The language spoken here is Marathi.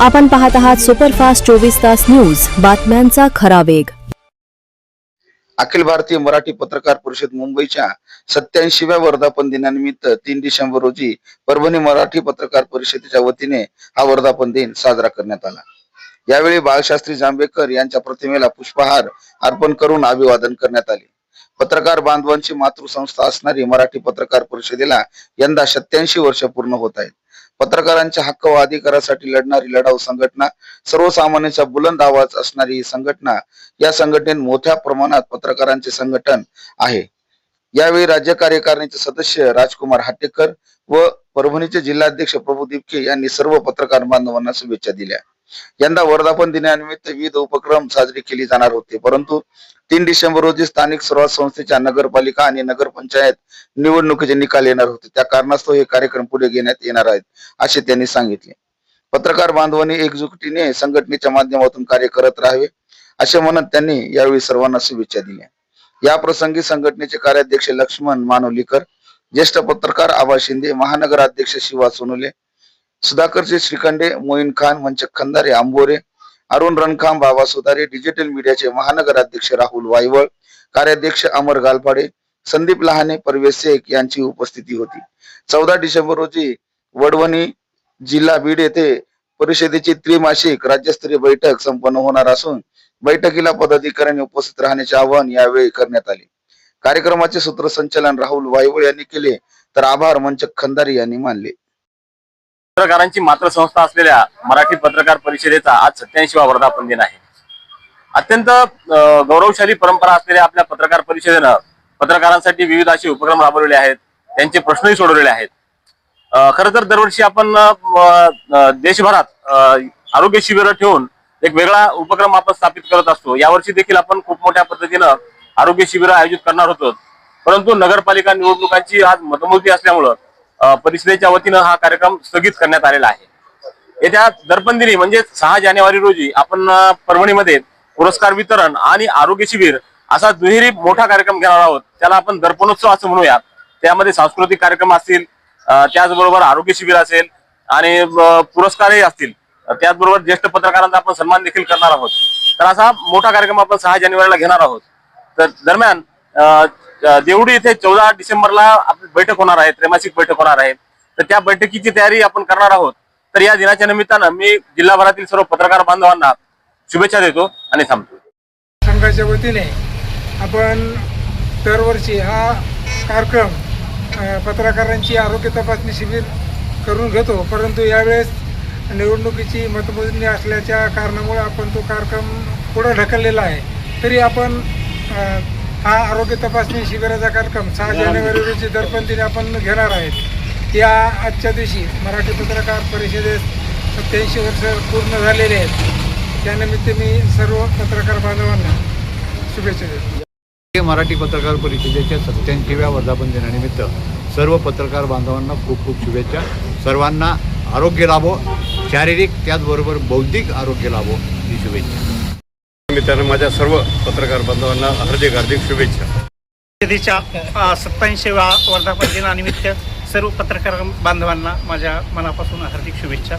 आपण पाहत आहात सुपरफास्ट चोवीस तास न्यूज. बातम्यांचा खरा वेग. अखिल भारतीय मराठी पत्रकार परिषद मुंबईच्या सत्याऐंशीव्या वर्धापन दिनानिमित्त तीन डिसेंबर रोजी परभणी मराठी पत्रकार परिषदेच्या वतीने हा वर्धापन दिन साजरा करण्यात आला. यावेळी बाळशास्त्री जांभेकर यांच्या प्रतिमेला पुष्पहार अर्पण करून अभिवादन करण्यात आले. पत्रकार बांधवांची मातृसंस्था असणारी मराठी पत्रकार परिषदेला यंदा सत्याऐंशी वर्ष पूर्ण होत आहेत. पत्रकारांच्या हक्क व अधिकारासाठी लढणारी लढाऊ संघटना सर्वसामान्यांचा बुलंद आवाज असणारी ही संघटना या संघटनेत मोठ्या प्रमाणात पत्रकारांचे संघटन आहे. यावेळी राज्य कार्यकारिणीचे सदस्य राजकुमार हाटेकर व परभणीचे जिल्हाध्यक्ष प्रभू दिपके यांनी सर्व पत्रकार बांधवांना शुभेच्छा दिल्या. यंदा वर्धापन दिनानिमित्त विविध उपक्रम साजरे केले जाणार होते. परंतु तीन डिसेंबर रोजी स्थानिक स्वराज संस्थेच्या नगरपालिका आणि नगरपंचायत निवडणुकीचे निकाल येणार होते. त्या कारणास्तव हे कार्यक्रम पुढे घेण्यात येणार आहेत असे त्यांनी सांगितले. पत्रकार बांधवांनी एकजुटीने संघटनेच्या माध्यमातून कार्य करत राहावे असे म्हणत त्यांनी यावेळी सर्वांना शुभेच्छा दिल्या. या प्रसंगी संघटनेचे कार्याध्यक्ष लक्ष्मण मानवलीकर ज्येष्ठ पत्रकार आबा शिंदे महानगर अध्यक्ष शिवा सोनुले सुधाकरजी श्रीखंडे मोईन खान मंचक खंदारे आंबोरे अरुण रणखाम बाबा सुतारे डिजिटल मीडियाचे महानगराध्यक्ष राहुल वायवळ कार्याध्यक्ष अमर गालपाडे संदीप लहाने परवेश शेख यांची उपस्थिती होती. चौदा डिसेंबर रोजी वडवणी जिल्हा बीड येथे परिषदेची त्रिमासिक राज्यस्तरीय बैठक संपन्न होणार असून बैठकीला पदाधिकाऱ्यांनी उपस्थित राहण्याचे आवाहन यावेळी करण्यात आले. कार्यक्रमाचे सूत्रसंचालन राहुल वायवळ यांनी केले तर आभार मंचक खंदारी यांनी मानले. पत्रकारांची मातृसंस्था असलेल्या मराठी पत्रकार परिषदेचा आज सत्याऐंशीवा वर्धापन दिन आहे. अत्यंत गौरवशाली परंपरा असलेल्या आपल्या पत्रकार परिषदेनं पत्रकारांसाठी विविध असे उपक्रम राबवलेले आहेत. त्यांचे प्रश्नही सोडवलेले आहेत. खर तर दरवर्षी आपण देशभरात आरोग्य शिबिरं ठेवून एक वेगळा उपक्रम आपण स्थापित करत असतो. यावर्षी देखील आपण खूप मोठ्या पद्धतीनं आरोग्य शिबिरं आयोजित करणार होतो. परंतु नगरपालिका निवडणुकांची आज मतमोजणी असल्यामुळं परिषदेच्या वतीनं हा कार्यक्रम स्थगित करण्यात आलेला आहे. येत्या दर्पण दिनी म्हणजे सहा जानेवारी रोजी आपण परभणीमध्ये पुरस्कार वितरण आणि आरोग्य शिबिर असा दुहेरी मोठा कार्यक्रम घेणार आहोत. त्याला आपण दर्पणोत्सव असं म्हणूया. त्यामध्ये सांस्कृतिक कार्यक्रम असतील त्याचबरोबर आरोग्य शिबिर असेल आणि पुरस्कारही असतील. त्याचबरोबर ज्येष्ठ पत्रकारांचा आपण सन्मान देखील करणार आहोत. तर असा मोठा कार्यक्रम आपण सहा जानेवारीला घेणार आहोत. तर दरम्यान देवडी इथे चौदा डिसेंबरला आपली बैठक होणार आहे त्रैमासिक बैठक होणार आहे. तर त्या बैठकीची तयारी आपण करणार आहोत. तर या दिनाच्या निमित्तानं मी जिल्हाभरातील सर्व पत्रकार बांधवांना शुभेच्छा देतो आणि थांबतो. संघाच्या वतीने आपण दरवर्षी हा कार्यक्रम पत्रकारांची आरोग्य तपासणी शिबिर करून घेतो. परंतु यावेळेस निवडणुकीची मतमोजणी असल्याच्या कारणामुळे आपण तो कार्यक्रम पुढं ढकललेला आहे. तरी आपण हा आरोग्य तपासणी शिबिराचा कार्यक्रम. सहा जानेवारी रोजी दरपंतीने आपण घेणार आहेत. या आजच्या दिवशी मराठी पत्रकार परिषदेत सत्याऐंशी वर्ष पूर्ण झालेले आहेत. त्यानिमित्त मी सर्व पत्रकार बांधवांना शुभेच्छा देतो. मराठी पत्रकार परिषदेच्या सत्याऐंशीव्या वर्धापन दिनानिमित्त सर्व पत्रकार बांधवांना खूप खूप शुभेच्छा. सर्वांना आरोग्य लाभो शारीरिक त्याचबरोबर बौद्धिक आरोग्य लाभो ही शुभेच्छा. निमित्तानं माझ्या सर्व पत्रकार बांधवांना हार्दिक हार्दिक शुभेच्छा. परिषदेच्या सत्ताऐंशीव्या वर्धापन दिनानिमित्त सर्व पत्रकार बांधवांना माझ्या मनापासून हार्दिक शुभेच्छा.